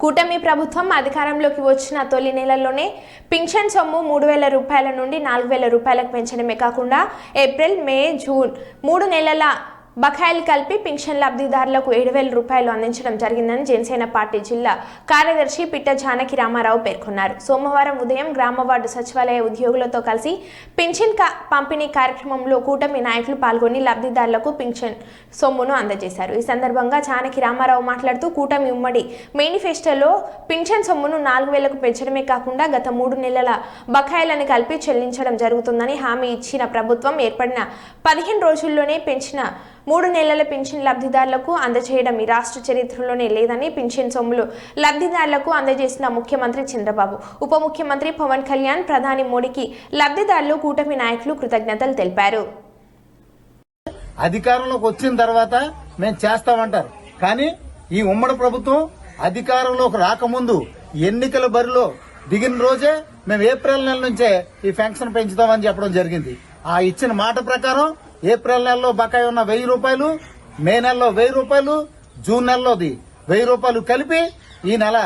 కూటమి ప్రభుత్వం అధికారంలోకి వచ్చిన తొలి నెలల్లోనే పింఛన్ సొమ్ము మూడు వేల రూపాయల నుండి నాలుగు వేల రూపాయలకు పెంచడమే కాకుండా ఏప్రిల్ మే జూన్ మూడు నెలల బకాయిలు కలిపి పింఛన్ లబ్ధిదారులకు ఏడు వేల రూపాయలు అందించడం జరిగిందని జనసేన పార్టీ జిల్లా కార్యదర్శి పిట్ట జానకి రామారావు పేర్కొన్నారు. సోమవారం ఉదయం గ్రామ వార్డు సచివాలయ ఉద్యోగులతో కలిసి పింఛన్ పంపిణీ కార్యక్రమంలో కూటమి నాయకులు పాల్గొని లబ్ధిదారులకు పింఛన్ సొమ్మును అందజేశారు. ఈ సందర్భంగా జానకి రామారావు మాట్లాడుతూ కూటమి ఉమ్మడి మేనిఫెస్టోలో పింఛన్ సొమ్మును నాలుగు వేలకు పెంచడమే కాకుండా గత మూడు నెలల బకాయిలను కలిపి చెల్లించడం జరుగుతుందని హామీ ఇచ్చిన ప్రభుత్వం ఏర్పడిన పదిహేను రోజుల్లోనే పెంచిన మూడు నెలల పింఛన్ లబ్ధిదారులకు అందజేయడం ఈ రాష్ట్ర చరిత్రలోనే లేదని పింఛన్ సొమ్ములు లబ్ధిదారులకు అందజేసిన ముఖ్యమంత్రి చంద్రబాబు. ఉప ముఖ్యమంత్రి పవన్ కళ్యాణ్ ప్రధాని మోడీకి లబ్ధిదారులు కూటమి నాయకులు కృతజ్ఞతలు తెలిపారు. అధికారంలోకి వచ్చిన తర్వాత మేము చేస్తామంటారు. కానీ ఈ ఉమ్మడి ప్రభుత్వం అధికారంలోకి రాకముందు ఎన్నికల బరిలో దిగిన రోజే మేము ఏప్రిల్ నెల నుంచే ఈ పెన్షన్ పెంచుతామని చెప్పడం జరిగింది. ఆ ఇచ్చిన మాట ప్రకారం ఏప్రిల్ నెలలో బకాయి ఉన్న వెయ్యి రూపాయలు మే నెలలో వెయ్యి రూపాయలు జూన్ నెలలోది వెయ్యి రూపాయలు కలిపి ఈ నెల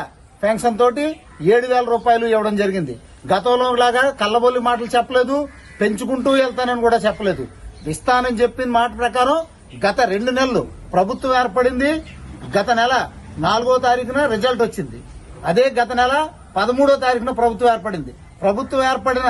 పెన్షన్ తోటి ఏడు వేల రూపాయలు ఇవ్వడం జరిగింది. గతంలో లాగా కళ్ళబొల్లి మాటలు చెప్పలేదు పెంచుకుంటూ వెళ్తానని కూడా చెప్పలేదు. ఇస్తానని చెప్పిన మాట ప్రకారం గత రెండు నెలలు ప్రభుత్వం ఏర్పడింది. గత నెల నాలుగో తారీఖున రిజల్ట్ వచ్చింది. అదే గత నెల పదమూడో తారీఖున ప్రభుత్వం ఏర్పడింది. ప్రభుత్వం ఏర్పడిన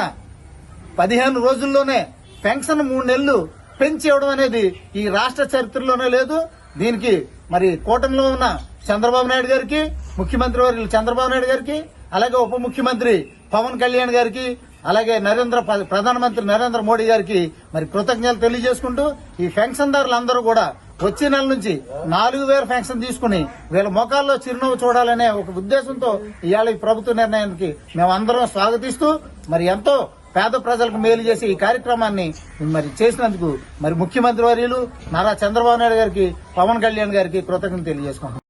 పదిహేను రోజుల్లోనే పెన్షన్ మూడు నెలలు పెంచి ఇవ్వడం అనేది ఈ రాష్ట్ర చరిత్రలోనే లేదు. దీనికి మరి కూటమిలో ఉన్న చంద్రబాబు నాయుడు గారికి ముఖ్యమంత్రి వర్యులు చంద్రబాబు నాయుడు గారికి అలాగే ఉప ముఖ్యమంత్రి పవన్ కళ్యాణ్ గారికి అలాగే నరేంద్ర ప్ర- ప్రధానమంత్రి నరేంద్ర మోడీ గారికి మరి కృతజ్ఞతలు తెలియజేసుకుంటూ ఈ పెన్షన్దారులందరూ కూడా వచ్చే నెల నుంచి నాలుగు వేల పెన్షన్ తీసుకుని వీళ్ళ ముఖాల్లో చిరునవ్వు చూడాలనే ఒక ఉద్దేశంతో ఇవాళ ఈ ప్రభుత్వ నిర్ణయానికి మేమందరం స్వాగతిస్తూ మరి ఎంతో పేద ప్రజలకు మేలు చేసే ఈ కార్యక్రమాన్ని మరి చేసినందుకు మరి ముఖ్యమంత్రి వర్యులు నారా చంద్రబాబు నాయుడు గారికి పవన్ కళ్యాణ్ గారికి కృతజ్ఞత తెలియజేసుకుంటున్నాం.